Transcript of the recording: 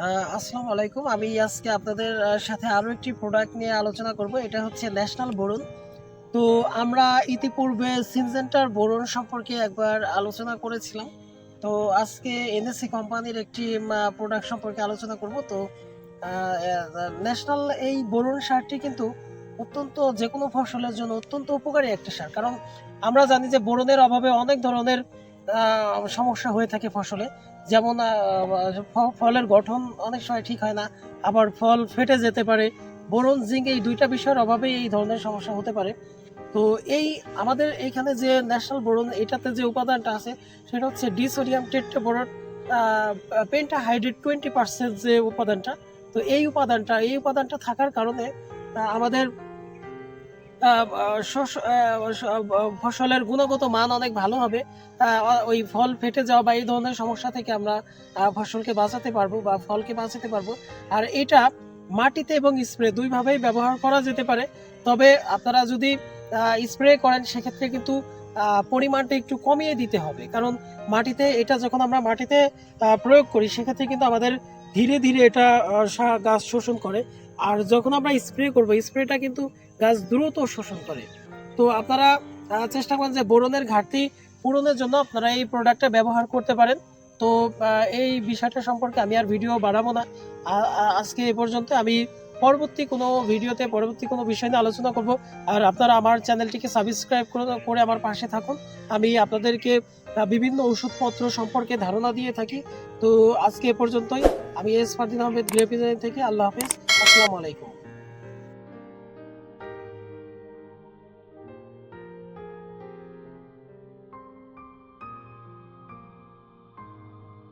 আসসালামু আলাইকুম। আমি আজকে আপনাদের সাথে আরও একটি প্রোডাক্ট নিয়ে আলোচনা করব। এটা হচ্ছে ন্যাশনাল বোরন তো আমরা ইতিপূর্বে সিনজেন্টার বোরন সম্পর্কে একবার আলোচনা করেছিলাম। তো আজকে এনএসসি কোম্পানির একটি প্রোডাক্ট সম্পর্কে আলোচনা করব। তো ন্যাশনাল এই বোরন সারটি কিন্তু অত্যন্ত যে কোনো ফসলের জন্য অত্যন্ত উপকারী একটা সার। কারণ আমরা জানি যে বোরনের অভাবে অনেক ধরনের সমস্যা হয়ে থাকে ফসলে। যেমন ফলের গঠন অনেক সময় ঠিক হয় না, আবার ফল ফেটে যেতে পারে। বোরন, জিঙ্ক এই দুইটা বিষয়ের অভাবে এই ধরনের সমস্যা হতে পারে। তো এই আমাদের এইখানে যে ন্যাশনাল বোরন, এটাতে যে উপাদানটা আছে, সেটা হচ্ছে disodium tetraboron penta hydrate twenty percent যে উপাদানটা, তো এই উপাদানটা এই উপাদানটা থাকার কারণে আমাদের ফসলের গুণগত মান অনেক ভালো হবে। ওই ফল ফেটে যাওয়া বা এই ধরনের সমস্যা থেকে আমরা ফসলকে বাঁচাতে পারব বা ফলকে বাঁচাতে পারব। আর এটা মাটিতে এবং স্প্রে দুইভাবেই ব্যবহার করা যেতে পারে। তবে আপনারা যদি স্প্রে করেন, সেক্ষেত্রে কিন্তু পরিমাণটা একটু কমিয়ে দিতে হবে। কারণ মাটিতে, এটা যখন আমরা মাটিতে প্রয়োগ করি, সেক্ষেত্রে কিন্তু আমাদের ধীরে ধীরে এটা গাছ শোষণ করে। আর যখন আমরা স্প্রে করব, স্প্রেটা কিন্তু গাছ দ্রুত শোষণ করে। তো আপনারা চেষ্টা করেন যে বোরনের ঘাটতি পূরণের জন্য আপনারা এই প্রোডাক্টটা ব্যবহার করতে পারেন। তো এই বিষয়টা সম্পর্কে আমি আর ভিডিও বাড়াবো না। আজকে এ পর্যন্ত আমি পরবর্তী কোনো ভিডিওতে, পরবর্তী কোনো বিষয় নিয়ে আলোচনা করব। আর আপনারা আমার চ্যানেলটিকে সাবস্ক্রাইব করে আমার পাশে থাকুন। আমি আপনাদেরকে বিভিন্ন ওষুধপত্র সম্পর্কে ধারণা দিয়ে থাকি। তো আজকে এ পর্যন্তই। আমি এস ফারদিন আহমেদ গ্রেপিজাইন থেকে। আল্লাহ হাফিজ। আসসালামু আলাইকুম।